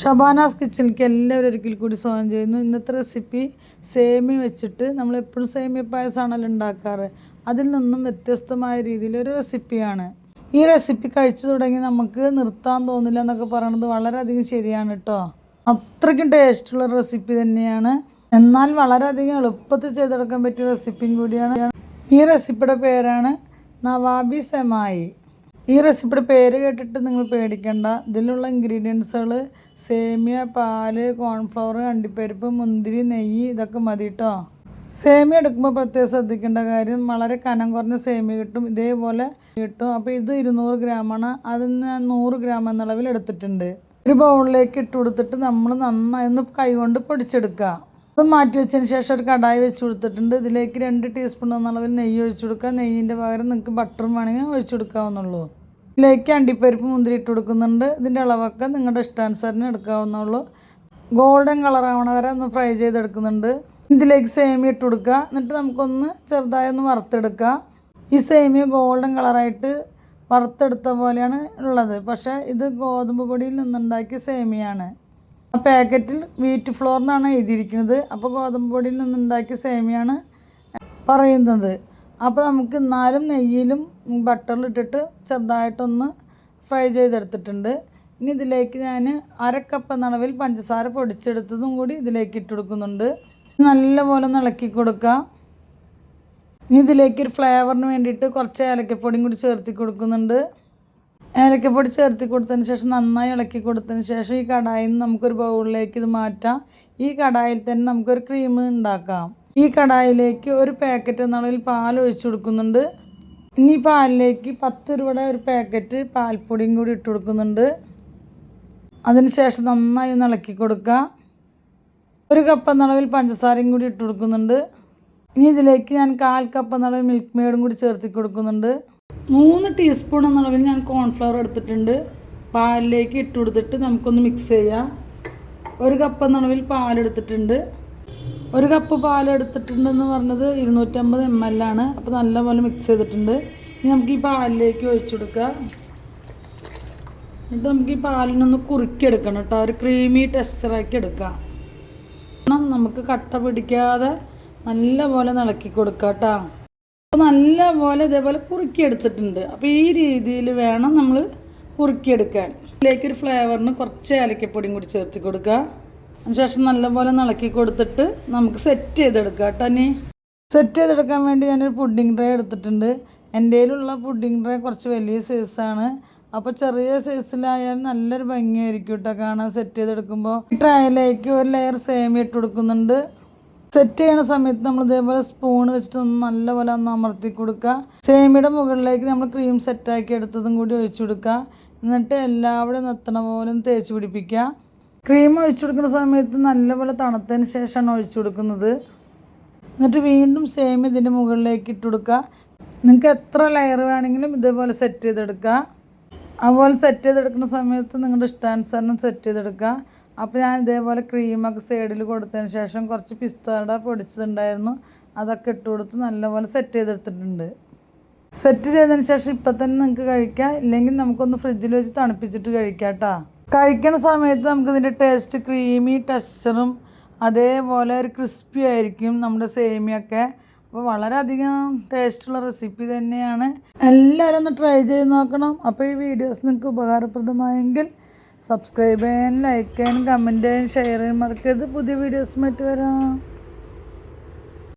ഷബാനാസ് കിച്ചണിലേക്ക് എല്ലാവരും ഒരിക്കൽ കൂടി സ്വാഗതം ചെയ്യുന്നു. ഇന്നത്തെ റെസിപ്പി സേമി വെച്ചിട്ട് നമ്മൾ എപ്പോഴും സേമിയ പായസമാണല്ലോ ഉണ്ടാക്കാറ്. അതിൽ നിന്നും വ്യത്യസ്തമായ രീതിയിൽ ഒരു റെസിപ്പിയാണ് ഈ റെസിപ്പി കഴിച്ചു തുടങ്ങി നമുക്ക് നിർത്താൻ തോന്നില്ല എന്നൊക്കെ പറയണത് വളരെയധികം ശരിയാണ് കേട്ടോ അത്രയ്ക്കും ടേസ്റ്റുള്ള റെസിപ്പി തന്നെയാണ്. എന്നാൽ വളരെയധികം എളുപ്പത്തിൽ ചെയ്തെടുക്കാൻ പറ്റിയ റെസിപ്പിയും കൂടിയാണ്. ഈ റെസിപ്പിയുടെ പേരാണ് നവാബി സെമായി. ഈ റെസിപ്പിയുടെ പേര് കേട്ടിട്ട് നിങ്ങൾ പേടിക്കണ്ട. ഇതിലുള്ള ഇൻഗ്രീഡിയൻസുകൾ സേമിയ പാൽ കോൺഫ്ലവർ അണ്ടിപ്പരിപ്പ് മുന്തിരി നെയ്യ് ഇതൊക്കെ മതി കേട്ടോ സേമിയ എടുക്കുമ്പോൾ പ്രത്യേകം ശ്രദ്ധിക്കേണ്ട കാര്യം വളരെ കനം കുറഞ്ഞ സേമിയ കിട്ടും. ഇതേപോലെ കിട്ടും. അപ്പോൾ ഇത് ഇരുന്നൂറ് ഗ്രാമാണ്. അതിന് നൂറ് ഗ്രാം എന്ന അളവിൽ എടുത്തിട്ടുണ്ട്. ഒരു ബൗളിലേക്ക് ഇട്ട് കൊടുത്തിട്ട് നമ്മൾ നന്നായി ഒന്ന് കൈകൊണ്ട് പൊടിച്ചെടുക്കുക. അത് മാറ്റി വെച്ചതിന് ശേഷം ഒരു കടായി വെച്ച് കൊടുത്തിട്ടുണ്ട്. ഇതിലേക്ക് രണ്ട് ടീസ്പൂൺ എന്ന നെയ്യ് ഒഴിച്ചു കൊടുക്കുക. നെയ്യിന്റെ പകരം നിങ്ങൾക്ക് ബട്ടറും വേണമെങ്കിൽ ഒഴിച്ചു കൊടുക്കാവുന്നുള്ളൂ ഇതിലേക്ക് അണ്ടിപ്പരിപ്പ് മുന്തിരി ഇട്ട് കൊടുക്കുന്നുണ്ട്. ഇതിന്റെ അളവൊക്കെ നിങ്ങളുടെ ഇഷ്ടാനുസരണം എടുക്കാവുന്നുള്ളൂ ഗോൾഡൻ കളറാവണ വരെ ഒന്ന് ഫ്രൈ ചെയ്തെടുക്കുന്നുണ്ട്. ഇതിലേക്ക് സേമിയ ഇട്ട് കൊടുക്കുക. എന്നിട്ട് നമുക്കൊന്ന് ചെറുതായി ഒന്ന് വറുത്തെടുക്കുക. ഈ സേമിയ ഗോൾഡൻ കളറായിട്ട് വറുത്തെടുത്ത പോലെയാണ് ഉള്ളത്. പക്ഷേ ഇത് ഗോതമ്പ് പൊടിയിൽ നിന്നുണ്ടാക്കിയ സേമിയാണ്. ആ പാക്കറ്റിൽ വീറ്റ് ഫ്ലോർ എന്നാണ് എഴുതിയിരിക്കുന്നത്. അപ്പോൾ ഗോതമ്പ് പൊടിയിൽ നിന്നുണ്ടാക്കിയ സേമിയാണ് പറയുന്നത്. അപ്പോൾ നമുക്ക് എന്നാലും നെയ്യിലും ബട്ടറിലിട്ടിട്ട് ചെറുതായിട്ടൊന്ന് ഫ്രൈ ചെയ്തെടുത്തിട്ടുണ്ട്. ഇനി ഇതിലേക്ക് ഞാൻ അര കപ്പ് എന്ന പഞ്ചസാര പൊടിച്ചെടുത്തതും കൂടി ഇതിലേക്ക് ഇട്ട് കൊടുക്കുന്നുണ്ട്. നല്ലപോലെ ഒന്ന് ഇളക്കി കൊടുക്കുക. ഇനി ഇതിലേക്ക് ഒരു ഫ്ലേവറിന് വേണ്ടിയിട്ട് കുറച്ച് ഏലക്കപ്പൊടിയും കൂടി ചേർത്തി കൊടുക്കുന്നുണ്ട്. ഏലക്കപ്പൊടി ചേർത്തി കൊടുത്തതിന് ശേഷം നന്നായി ഇളക്കി കൊടുത്തതിന് ശേഷം ഈ കടായിൽ നിന്ന് നമുക്കൊരു ബൗളിലേക്ക് ഇത് മാറ്റാം. ഈ കടായിൽ തന്നെ നമുക്കൊരു ക്രീം ഉണ്ടാക്കാം. ഈ കടായിലേക്ക് ഒരു പാക്കറ്റ് എന്നളവിൽ പാൽ ഒഴിച്ചു കൊടുക്കുന്നുണ്ട്. ഇനി പാലിലേക്ക് പത്ത് രൂപയുടെ ഒരു പാക്കറ്റ് പാൽപ്പൊടിയും കൂടി ഇട്ട് കൊടുക്കുന്നുണ്ട്. അതിനുശേഷം നന്നായി ഒന്ന് ഇളക്കി കൊടുക്കുക. ഒരു കപ്പ് എന്നളവിൽ പഞ്ചസാരയും കൂടി ഇട്ട് കൊടുക്കുന്നുണ്ട്. ഇനി ഇതിലേക്ക് ഞാൻ കാൽ കപ്പ് എന്നളവിൽ മിൽക്ക് മെയ്ഡും കൂടി ചേർത്തി കൊടുക്കുന്നുണ്ട്. മൂന്ന് ടീസ്പൂൺ എന്നളവിൽ ഞാൻ കോൺഫ്ലവർ എടുത്തിട്ടുണ്ട്. പാലിലേക്ക് ഇട്ട് കൊടുത്തിട്ട് നമുക്കൊന്ന് മിക്സ് ചെയ്യാം. ഒരു കപ്പ് എന്നളവിൽ പാലെടുത്തിട്ടുണ്ട് ഒരു കപ്പ് പാൽ എടുത്തിട്ടുണ്ടെന്ന് പറഞ്ഞത് ഇരുന്നൂറ്റമ്പത് എം എൽ ആണ്. അപ്പോൾ നല്ലപോലെ മിക്സ് ചെയ്തിട്ടുണ്ട്. ഇനി നമുക്ക് ഈ പാലിലേക്ക് ഒഴിച്ചു കൊടുക്കാം. എന്നിട്ട് നമുക്ക് ഈ പാലിനൊന്ന് കുറുക്കിയെടുക്കണം കേട്ടോ. ഒരു ക്രീമി ടെക്സ്ചറാക്കി എടുക്കാം. നമുക്ക് കട്ട പിടിക്കാതെ നല്ലപോലെ നിളക്കി കൊടുക്കാം കേട്ടോ. അപ്പോൾ നല്ലപോലെ ഇതേപോലെ കുറുക്കിയെടുത്തിട്ടുണ്ട്. അപ്പോൾ ഈ രീതിയിൽ വേണം നമ്മൾ കുറുക്കിയെടുക്കാൻ. ഇതിലേക്കൊരു ഫ്ലേവറിന് കുറച്ച് ഏലക്കപ്പൊടിയും കൂടി ചേർത്ത് കൊടുക്കുക അതിനുശേഷം നല്ലപോലെ ഇളക്കി കൊടുത്തിട്ട് നമുക്ക് സെറ്റ് ചെയ്തെടുക്കാം കേട്ടോ ഇനി സെറ്റ് ചെയ്തെടുക്കാൻ വേണ്ടി ഞാനൊരു പുഡിംഗ് ട്രേ എടുത്തിട്ടുണ്ട്. എന്റെ കയ്യിലുള്ള പുഡിംഗ് ട്രേ കുറച്ച് വലിയ സൈസാണ് അപ്പോൾ ചെറിയ സൈസിലായാലും നല്ലൊരു ഭംഗിയായിരിക്കും കേട്ടോ കാണാൻ സെറ്റ് ചെയ്തെടുക്കുമ്പോൾ ട്രേയിലേക്ക് ഒരു ലെയർ സേമി ഇട്ട് കൊടുക്കുന്നുണ്ട്. സെറ്റ് ചെയ്യണ സമയത്ത് നമ്മൾ ഇതേപോലെ സ്പൂൺ വെച്ചിട്ട് നല്ലപോലെ ഒന്ന് അമർത്തി കൊടുക്കുക. സേമിയുടെ മുകളിലേക്ക് നമ്മൾ ക്രീം സെറ്റാക്കി എടുത്തതും കൂടി ഒഴിച്ചു കൊടുക്കുക. എന്നിട്ട് എല്ലാവിടെയും എത്തണ പോലും തേച്ച് പിടിപ്പിക്കുക. ക്രീം ഒഴിച്ചു കൊടുക്കുന്ന സമയത്ത് നല്ലപോലെ തണുത്തതിന് ശേഷമാണ് ഒഴിച്ചു കൊടുക്കുന്നത്. എന്നിട്ട് വീണ്ടും സെയിം ഇതിന്റെ മുകളിലേക്ക് ഇട്ട് കൊടുക്കുക. നിങ്ങൾക്ക് എത്ര ലെയർ വേണമെങ്കിലും ഇതേപോലെ സെറ്റ് ചെയ്തെടുക്കുക. അതുപോലെ സെറ്റ് ചെയ്തെടുക്കുന്ന സമയത്ത് നിങ്ങളുടെ ഇഷ്ടാനുസരണം സെറ്റ് ചെയ്തെടുക്കുക. അപ്പോൾ ഞാൻ ഇതേപോലെ ക്രീമൊക്കെ സൈഡിൽ കൊടുത്തതിന് ശേഷം കുറച്ച് പിസ്താട പൊടിച്ചതുണ്ടായിരുന്നു. അതൊക്കെ ഇട്ട് കൊടുത്ത് നല്ലപോലെ സെറ്റ് ചെയ്തെടുത്തിട്ടുണ്ട്. സെറ്റ് ചെയ്തതിന് ശേഷം ഇപ്പം തന്നെ നിങ്ങൾക്ക് കഴിക്കാം. ഇല്ലെങ്കിൽ നമുക്കൊന്ന് ഫ്രിഡ്ജിൽ വെച്ച് തണുപ്പിച്ചിട്ട് കഴിക്കാം കേട്ടോ. കഴിക്കണ സമയത്ത് നമുക്ക് ഇതിന്റെ ടേസ്റ്റ് ക്രീമി ടെക്സ്ചറും അതേപോലെ ഒരു ക്രിസ്പി ആയിരിക്കും നമ്മുടെ സേമിയൊക്കെ. അപ്പോൾ വളരെയധികം ടേസ്റ്റുള്ള റെസിപ്പി തന്നെയാണ്. എല്ലാവരും ഒന്ന് ട്രൈ ചെയ്ത് നോക്കണം. അപ്പോൾ ഈ വീഡിയോസ് നിങ്ങൾക്ക് ഉപകാരപ്രദമായെങ്കിൽ സബ്സ്ക്രൈബ് ചെയ്യാൻ ലൈക്ക് ചെയ്യാൻ കമന്റ് ചെയ്യാൻ ഷെയർ ചെയ്യാൻ മറക്കരുത്. പുതിയ വീഡിയോസുമായിട്ട് വരാം.